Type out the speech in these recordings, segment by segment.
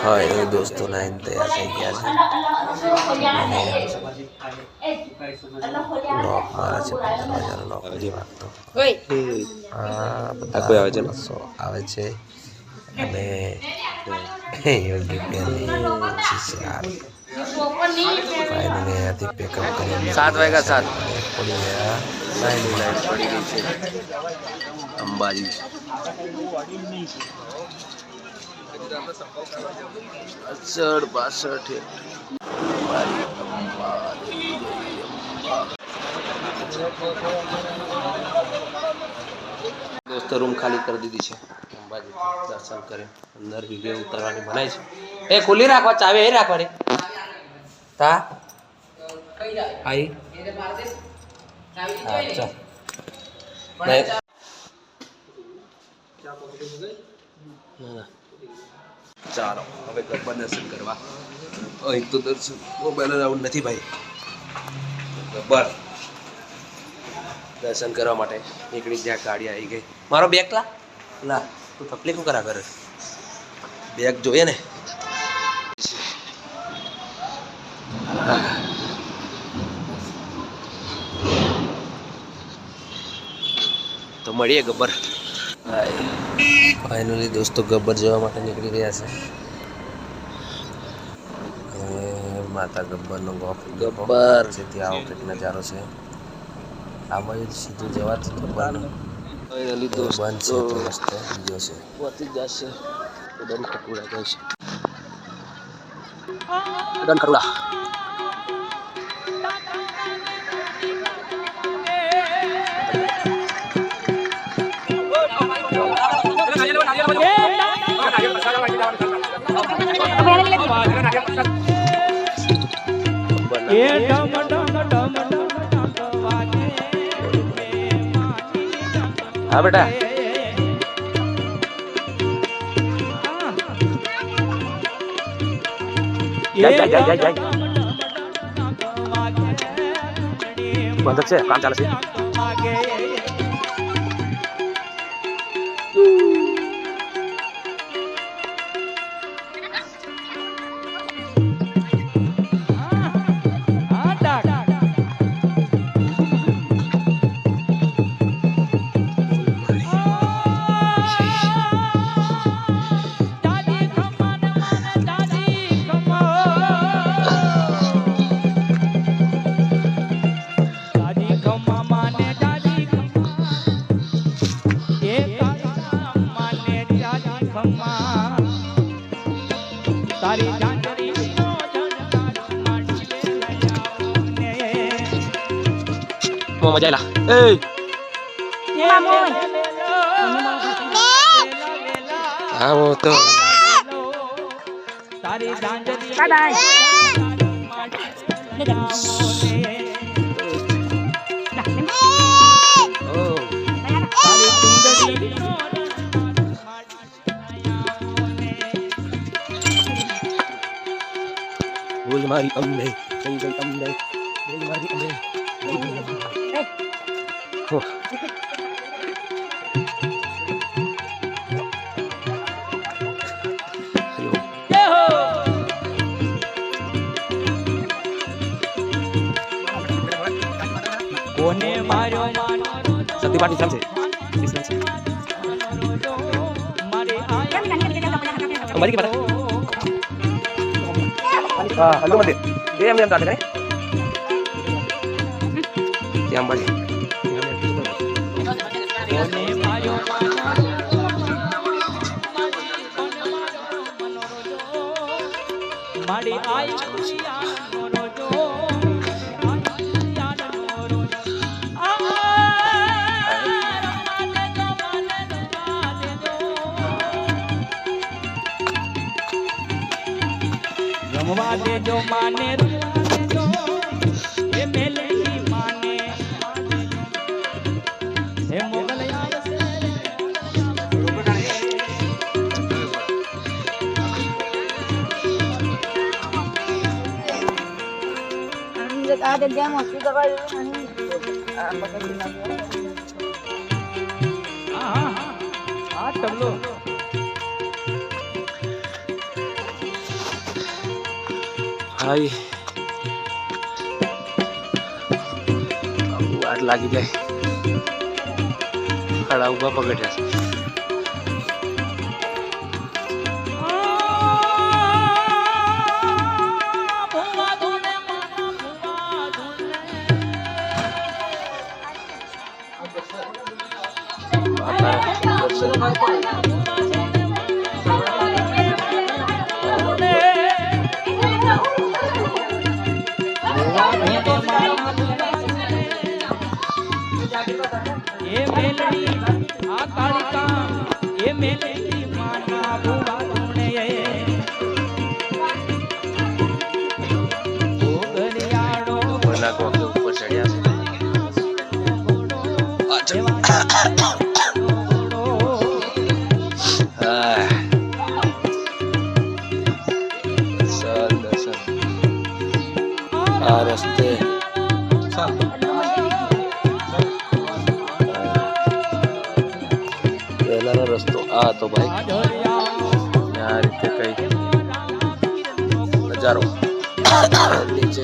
હા એ દોસ્તો નાઈન તૈયાર થઈ ગયા છે લોક મારે છે પંદર હજાર લોક હજી વાગતો બધા કોઈ આવે છે? બસો આવે છે અને યોગી ફાઇનલી અહીંયાથી પેકઅપ કરી સાત વાગ્યા સાત. પડી ગયા નાઈન નાઈન પડી ગઈ છે અંબાજી પાછળ બાસઠ દોસ્તો રૂમ ખાલી કરી દીધી છે. અંબાજી દર્શન કરે અંદર વીડિયો ઉતારવાની બનાવી છે. એ ખુલ્લી રાખવા ચાવી એ રાખવાની. તા? આઈ? હા ચાલ. ના, ના. ચાલો, હવે ગરબા દર્શન કરવા. અહીં તો દર્શન મોબાઈલ રાઉન્ડ નથી ભાઈ. ગબ્બર દર્શન કરવા માટે નીકળી જ્યાં ગાડી આવી ગઈ. મારો બેગ લા. લા, તું તકલીફ શું કરા કરે? બેગ જોઈએ ને? તો મળીએ ગબ્બર. ફાઇનલી દોસ્તો ગબ્બર જવા માટે નીકળી ગયા છે અને માતા ગબ્બરનો ગોપ ગબ્બર. છે ત્યાં આવો કંઈક નજારો છે આ બાજુ સીધું જવાથી ગબ્બરનો ફાઇનલી બંધ છે દોસ્તો તો રસ્તો બીજો છે પહોંચી જશે ઉડન ખટોળા જાય છે ઉડન ખટોળા हाँ बेटा। जाए जाए जाए जाए से काम चाल से બહુ મજા આયલા એ હા હું તો તારી જાંજરી Bye bye. ઓ તારી સુંદરી ભૂલ મારી અંબે જય જય અંબે ભૂલ મારી અંબે જય જય અંબે. હો. અયો. કોને માર્યો શક્તિ પાટી ચાલશે વિશ્રામ છે. મારી અંબાજી કે પાટા હા હલ્લો મંદિર એ એમ એમ કાઢે કરે ત્યાં અંબાજી કોને માર્યો મારી આઈ રોજો waktu kalau ini હા તબલો હાય. વાટ લાગી જાય. ખાડા ઊભા પકડ્યા ઘોઘરિયાળો કોના કોકે ઉપર ચડ્યા છે હા. સર દર્શન આ રસ્તે પહેલાનો રસ્તો આ હતો ભાઈ અને આ રીતે કઈ નજારો નીચે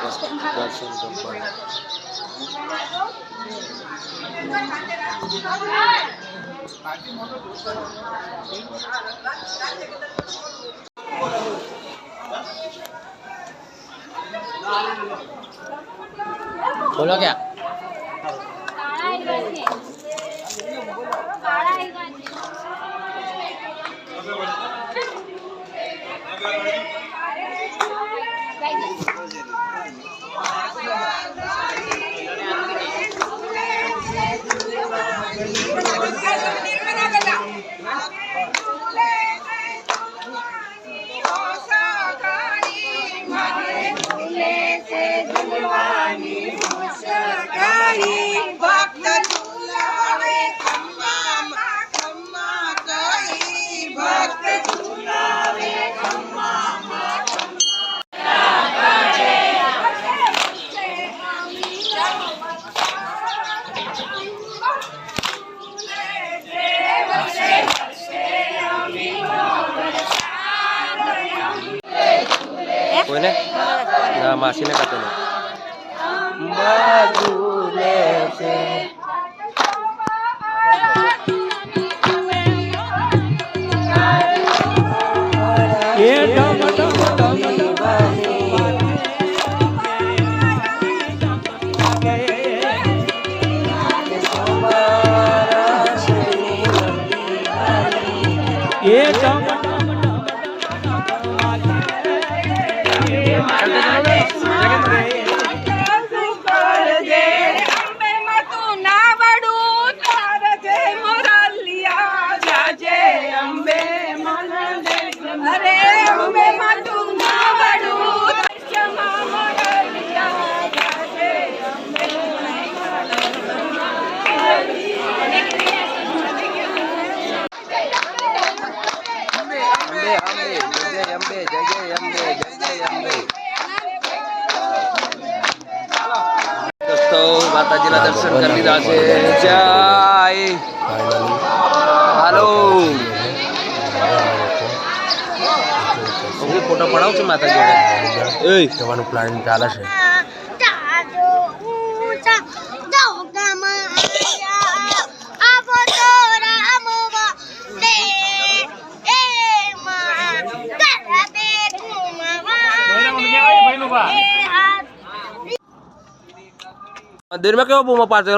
દર્શન કરવા બોલો ક્યાં ના માસીને કાતો નહીં. બાજુ લેશે એ ડમ માતાજીના દર્શન કરી લીધા છે જય હાલો હું ફોટો પડાવું છું માતાજી એ જવાનું પ્લાનિંગ ચાલે છે તાજો ઊંચા દોગામાં આયા. આવો તો રામવા દે. એમાં ગરબે ઘૂમવા. એ હાથ મંદિરમાં કેવો બૂમો પાડતો